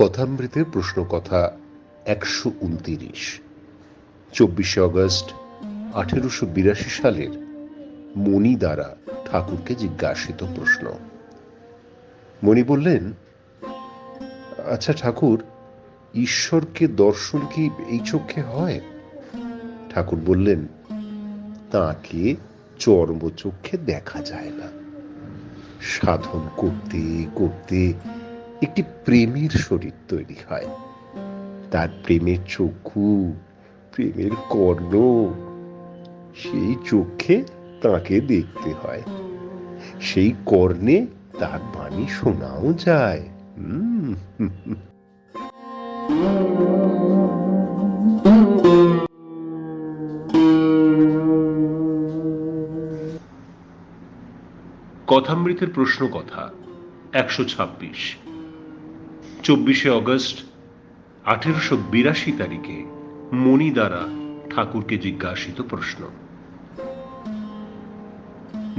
কথামৃতের প্রশ্ন কথা একশো উনতিরিশ। চব্বিশে অগস্ট আঠেরোশো বিরাশি সালের মণি দ্বারা ঠাকুরকে জিজ্ঞাসিত প্রশ্ন। মণি বললেন আচ্ছা ঠাকুর, ঈশ্বরকে দর্শন কি এই চোখে হয়? ঠাকুর বললেন, তাকে চর্মচক্ষে দেখা যায় না। সাধন করতে করতে একটি প্রেমের শরীর তৈরি হয়। তার প্রেমের চক্ষু, প্রেমের কর্ণ, সেই চোখে তাকে দেখতে হয়। সেই কর্ণে তার বাণী শোনাও যায়। কথামৃতের প্রশ্ন কথা, একশো ছাব্বিশ। চব্বিশে অগস্ট আঠেরোশো বিরাশি তারিখে মণি দ্বারা ঠাকুরকে জিজ্ঞাসিত প্রশ্ন।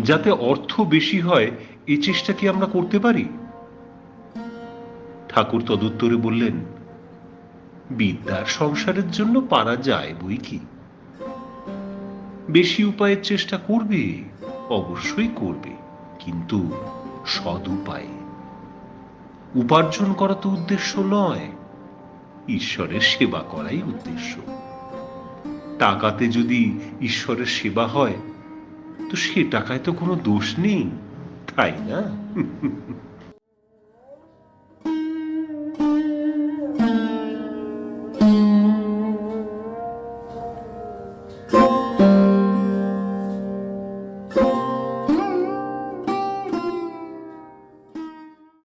যাতে অর্থ বেশি হয় এই চেষ্টা কি আমরা করতে পারি? ঠাকুর তদুত্তরে বললেন, বিদ্যার সংসারের জন্য পারা যায় বই কি? বেশি উপায়ের চেষ্টা করবে, অবশ্যই করবে, কিন্তু সদ উপায়ে উপার্জন করা তো উদ্দেশ্য নয়। ঈশ্বরের সেবা করাই উদ্দেশ্য। টাকাতে যদি ঈশ্বরের সেবা হয়, তো সে টাকায় তো কোনো দোষ নেই, তাই না?